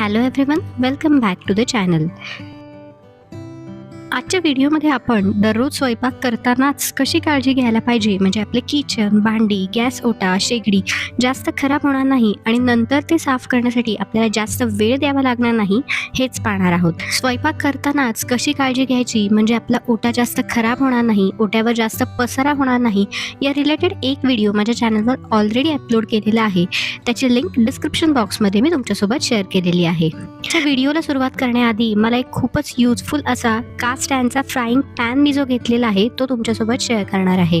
Hello everyone, welcome back to the channel. आजच्या व्हिडिओमध्ये आपण दररोज स्वयंपाक करतानाच कशी काळजी घ्यायला पाहिजे? म्हणजे आपले किचन भांडी गॅस ओटा शेगडी जास्त खराब होणार नाही आणि नंतर ते साफ करण्यासाठी आपल्याला जास्त वेळ द्यावा लागणार नाही हेच पाहणार आहोत. स्वयंपाक करतानाच कशी काळजी घ्यायची? म्हणजे आपला ओटा जास्त खराब होणार नाही ओट्यावर जास्त पसारा होणार नाही या रिलेटेड एक व्हिडिओ माझ्या चॅनलवर ऑलरेडी अपलोड केलेला आहे. त्याची लिंक डिस्क्रिप्शन बॉक्समध्ये मी तुमच्यासोबत शेअर केलेली आहे. त्या व्हिडिओला सुरुवात करण्याआधी मला एक खूपच युजफुल असा कास्ट स्टँडचा फ्राईंग पॅन मी जो घेतलेला आहे तो तुमच्यासोबत शेअर करणार आहे.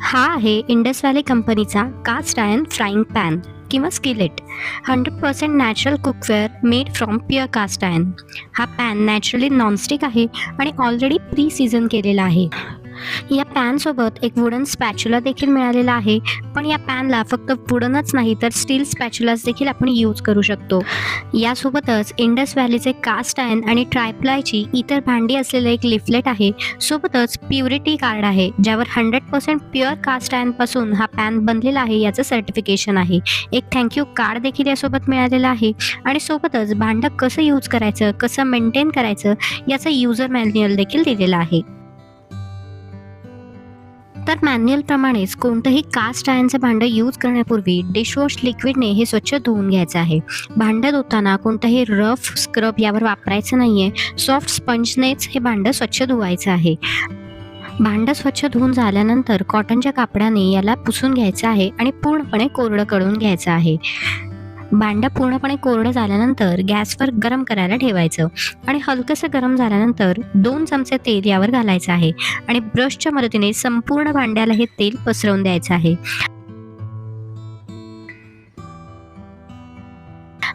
हा आहे इंडस व्हॅली कंपनीचा कास्ट आयन फ्राईंग पॅन किंवा skillet. Hundred percent natural cookware made from pure cast iron हा पॅन नॅचरली नॉनस्टिक आहे आणि ऑलरेडी प्री सीझन केलेला आहे. या पॅनसोबत एक वुडन स्पॅच्युला देखील मिळालेला आहे. पण या पॅनला फक्त वुडनच नाही तर स्टील स्पॅच्युलाज देखील आपण यूज करू शकतो. यासोबतच इंडस व्हॅलीचे कास्ट आयन आणि ट्रायप्लायची इतर भांडी असलेलं एक लिफलेट आहे. सोबतच प्युरिटी कार्ड आहे ज्यावर हंड्रेड पर्सेंट प्युअर कास्ट आयनपासून हा पॅन बनलेला आहे याचं सर्टिफिकेशन आहे. एक थँक्यू कार्ड देखील यासोबत मिळालेलं आहे. आणि सोबतच भांडं कसं यूज करायचं कसं मेंटेन करायचं याचं युजर मॅन्युअल देखील दिलेलं आहे. तर मॅन्युअलप्रमाणेच कोणतंही कास्ट आयनचं भांडं यूज करण्यापूर्वी डिशवॉश लिक्विडने हे स्वच्छ धुवून घ्यायचं आहे. भांडं धुताना कोणतंही रफ स्क्रब यावर वापरायचं नाही आहे सॉफ्ट स्पंजनेच हे भांडं स्वच्छ धुवायचं आहे. भांडं स्वच्छ धुवून झाल्यानंतर कॉटनच्या कापडाने याला पुसून घ्यायचं आहे आणि पूर्णपणे कोरडं करून घ्यायचं आहे. भांडं पूर्णपणे कोरडं झाल्यानंतर गॅसवर गरम करायला ठेवायचं आणि हलकंसं गरम झाल्यानंतर दोन चमचे तेल यावर घालायचं आहे आणि ब्रशच्या मदतीने संपूर्ण भांड्याला हे तेल पसरवून द्यायचं आहे.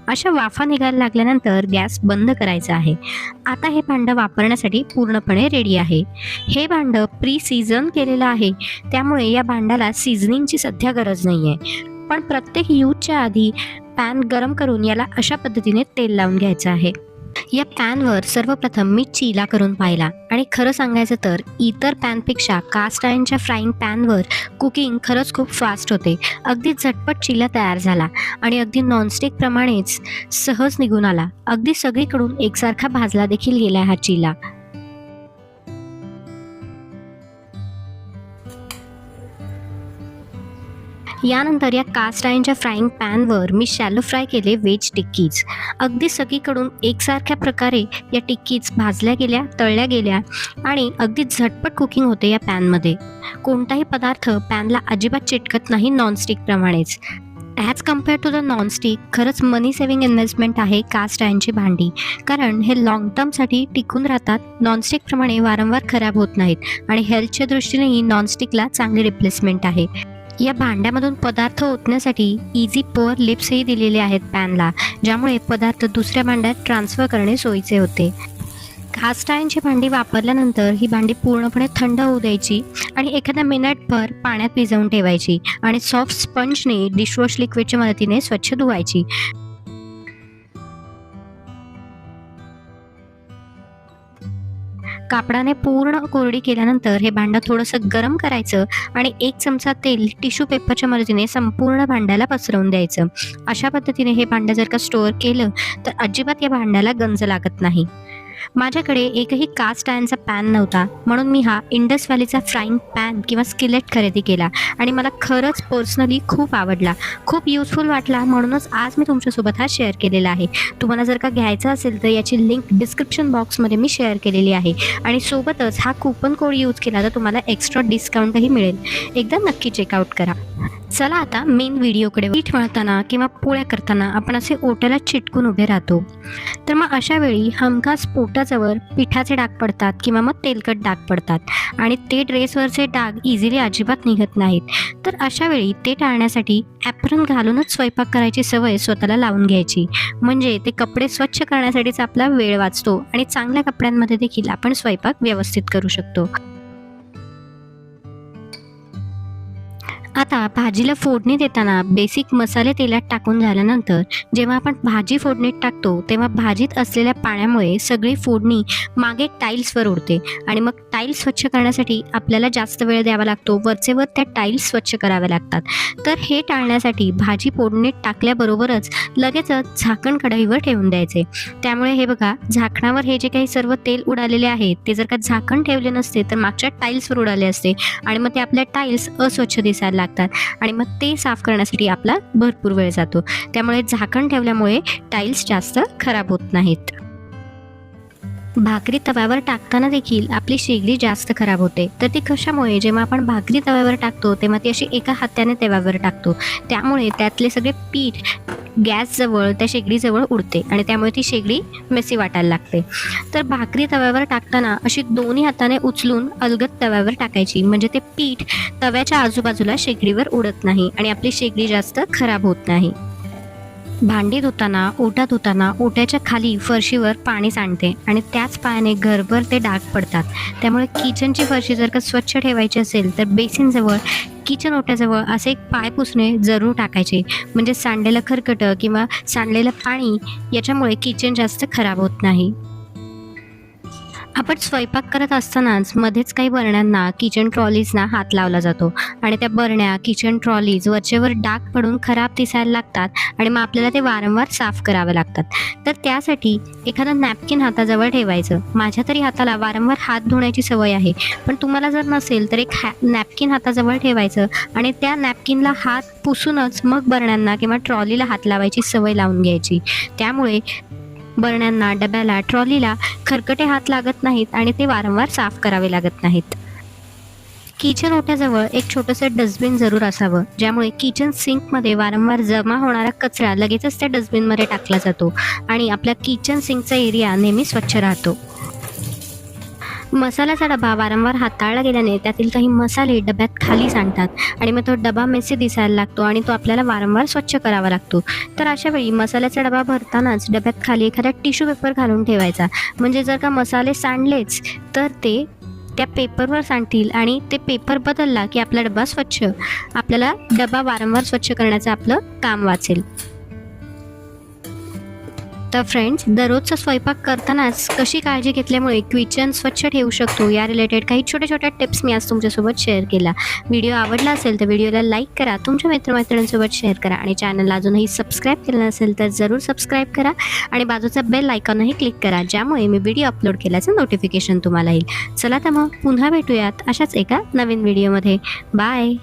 अशा वाफा निघायला लागल्यानंतर गॅस बंद करायचा आहे. आता हे भांडं वापरण्यासाठी पूर्णपणे रेडी आहे. हे भांडं प्री सीझन केलेलं आहे. त्यामुळे या भांड्याला सीझनिंगची सध्या गरज नाही आहे पण प्रत्येक यूजच्या आधी पॅन गरम करून याला अशा पद्धतीने तेल लावून घ्यायचं आहे. या पॅनवर सर्वप्रथम मी चिला करून पाहिला आणि खरं सांगायचं तर इतर पॅनपेक्षा कास्ट आयनच्या फ्राईंग पॅनवर कुकिंग खरंच खूप फास्ट होते. अगदी झटपट चिला तयार झाला आणि अगदी नॉनस्टिकप्रमाणेच सहज निघून आला. अगदी सगळीकडून एकसारखा भाजला देखील गेला हा चिला. यानंतर या कास्ट आयनच्या फ्राईंग पॅनवर मी शॅलो फ्राय केले वेज टिक्कीज अगदी सगळीकडून एकसारख्या प्रकारे या टिक्कीज भाजल्या गेल्या तळल्या गेल्या आणि अगदी झटपट कुकिंग होते या पॅनमध्ये कोणताही पदार्थ पॅनला अजिबात चिटकत नाही नॉनस्टिकप्रमाणेच as compare to the nonstick खरंच मनी सेव्हिंग इन्व्हेस्टमेंट आहे कास्ट आयनची भांडी. कारण हे लाँग टर्मसाठी टिकून राहतात नॉनस्टिकप्रमाणे वारंवार खराब होत नाहीत आणि हेल्थच्या दृष्टीनेही नॉनस्टिकला चांगली रिप्लेसमेंट आहे. या भांड्यामधून पदार्थ ओतण्यासाठी इझी पोअर लिप्सही दिलेले आहेत पॅनला ज्यामुळे पदार्थ दुसऱ्या भांड्यात ट्रान्सफर करणे सोयीचे होते. कास्ट आयनची भांडी वापरल्यानंतर ही भांडी पूर्णपणे थंड होऊ द्यायची आणि एखाद्या मिनिटभर पाण्यात भिजवून ठेवायची आणि सॉफ्ट स्पंजने डिशवॉश लिक्विडच्या मदतीने स्वच्छ धुवायची. कापडाने पूर्ण कोरडी केल्यानंतर हे भांडं थोडंसं गरम करायचं आणि एक चमचा तेल टिश्यू पेपरच्या मदतीने संपूर्ण भांड्याला पसरवून द्यायचं. अशा पद्धतीने हे भांडं जर का स्टोअर केलं तर अजिबात या भांड्याला गंज लागत नाही. माझ्याकडे एकही कास्ट आयनचा पॅन नव्हता. म्हणून मी हा इंडस व्हॅलीचा फ्राईंग पॅन किंवा स्किलेट खरेदी केला आणि मला खरंच पर्सनली खूप आवडला. खूप युजफुल वाटला म्हणूनच आज मी तुमच्यासोबत हा शेअर केलेला आहे. तुम्हाला जर का घ्यायचा असेल तर याची लिंक डिस्क्रिप्शन बॉक्समध्ये मी शेअर केलेली आहे. आणि सोबतच हा कुपन कोड यूज केला तर तुम्हाला एक्स्ट्रा डिस्काउंटही मिळेल. एकदा नक्की चेकआउट करा. चला आता मेन व्हिडिओकडे पीठ मळताना किंवा पोळ्या करताना आपण असे ओट्याला चिटकून उभे राहतो. तर मग अशा वेळी हमखास पोटाजवळ पिठाचे डाग पडतात किंवा मग तेलकट डाग पडतात आणि ते ड्रेसवरचे डाग इझिली अजिबात निघत नाहीत. तर अशा वेळी ते टाळण्यासाठी ॲप्रन घालूनच स्वयंपाक करायची सवय स्वतःला लावून घ्यायची. म्हणजे ते कपडे स्वच्छ करण्यासाठीच आपला वेळ वाचतो आणि चांगल्या कपड्यांमध्ये देखील आपण स्वयंपाक व्यवस्थित करू शकतो. आता भाजीला फोडणी देताना बेसिक मसाले तेलात टाकून झाल्यानंतर जेव्हा आपण भाजी फोडणीत टाकतो तेव्हा भाजीत असलेल्या पाण्यामुळे सगळी फोडणी मागे टाईल्सवर उडते. आणि मग टाईल्स स्वच्छ करण्यासाठी आपल्याला जास्त वेळ द्यावा लागतो. वरचे वर त्या टाईल्स स्वच्छ कराव्या लागतात. तर हे टाळण्यासाठी भाजी फोडणीत टाकल्याबरोबरच लगेचच झाकण कढईवर ठेवून द्यायचे. त्यामुळे हे बघा झाकणावर हे जे काही सर्व तेल उडालेले आहेत ते जर का झाकण ठेवले नसते तर मागच्या टाईल्सवर उडाले असते. आणि मग ते आपल्या टाईल्स अस्वच्छ दिसायला लागतात. आणि मग ते साफ करण्यासाठी आपला भरपूर वेळ जातो. त्यामुळे झाकण ठेवल्यामुळे टाईल्स जास्त खराब होत नाहीत. भाकरी तव्यावर टाकताना देखील आपली शेगडी जास्त खराब होते. तर ती कशामुळे? जेव्हा आपण भाकरी तव्यावर टाकतो तेव्हा ती अशी एका हाताने तव्यावर टाकतो. त्यामुळे त्यातले सगळे पीठ गॅसजवळ त्या शेगडीजवळ उडते आणि त्यामुळे ती शेगडी मेसी वाटायला लागते. तर भाकरी तव्यावर टाकताना अशी दोन्ही हाताने उचलून अलगद तव्यावर टाकायची. म्हणजे ते पीठ तव्याच्या आजूबाजूला शेगडीवर उडत नाही आणि आपली शेगडी जास्त खराब होत नाही. भांडी धुताना ओटा धुताना ओट्याच्या खाली फरशीवर पाणी सांडते आणि त्याच पायाने घरभर ते डाग पडतात. त्यामुळे किचनची फरशी जर का स्वच्छ ठेवायची असेल तर बेसिनजवळ किचन ओट्याजवळ असे एक पाय पुसणे जरूर टाकायचे. म्हणजे सांडलेलं खरकटं किंवा सांडलेलं पाणी याच्यामुळे किचन जास्त खराब होत नाही. आपण स्वयंपाक करत असतानाच मध्येच काही बरण्यांना किचन ट्रॉलीजना हात लावला जातो. आणि त्या बरण्या किचन ट्रॉलीज वरचेवर डाग पडून खराब दिसायला लागतात आणि मग आपल्याला ते वारंवार साफ करावे लागतात. तर त्यासाठी एखादं नॅपकिन हाताजवळ ठेवायचं. माझ्या तरी हाताला वारंवार हात धुण्याची सवय आहे. पण तुम्हाला जर नसेल तर एक हॅ नॅपकिन हाताजवळ ठेवायचं आणि त्या नॅपकिनला हात पुसूनच मग बरण्यांना किंवा ट्रॉलीला हात लावायची सवय लावून घ्यायची. त्यामुळे बरण्यांना डब्याला ट्रॉलीला खरकटे हात लागत नाहीत आणि ते वारंवार साफ करावे लागत नाहीत. किचन ओट्याजवळ एक छोटंसं डस्टबिन जरूर असावं ज्यामुळे किचन सिंकमध्ये वारंवार जमा होणारा कचरा लगेचच त्या डस्टबिनमध्ये टाकला जातो आणि आपल्या किचन सिंकचा एरिया नेहमी स्वच्छ राहतो. मसाल्याचा डबा वारंवार हाताळला गेल्याने त्यातील काही मसाले डब्यात खाली सांडतात आणि मग तो डबा मेसी दिसायला लागतो आणि तो आपल्याला वारंवार स्वच्छ करावा लागतो. तर अशा वेळी मसाल्याचा डबा भरतानाच डब्यात खाली एखादा टिश्यू पेपर घालून ठेवायचा. म्हणजे जर का मसाले सांडलेच तर ते त्या पेपरवर सांडतील आणि ते पेपर बदलला की आपला डबा स्वच्छ आपल्याला डबा वारंवार स्वच्छ करण्याचं आपलं काम वाचेल. तर फ्रेंड्स दररोजचा स्वयंपाक करतानाच कशी काळजी घेतल्यामुळे किचन स्वच्छ ठेवू शकतो? या रिलेटेड काही छोट्या छोट्या टिप्स मी आज तुमच्यासोबत शेअर केला. व्हिडिओ आवडला असेल तर व्हिडिओला लाईक करा तुमच्या मित्रमैत्रिणींसोबत शेअर करा आणि चॅनलला अजूनही सबस्क्राईब केलं नसेल तर जरूर सबस्क्राईब करा आणि बाजूचा बेल आयकॉनही क्लिक करा ज्यामुळे मी व्हिडिओ अपलोड केल्याचं नोटिफिकेशन तुम्हाला येईल. चला तर मग पुन्हा भेटूयात अशाच एका नवीन व्हिडिओमध्ये बाय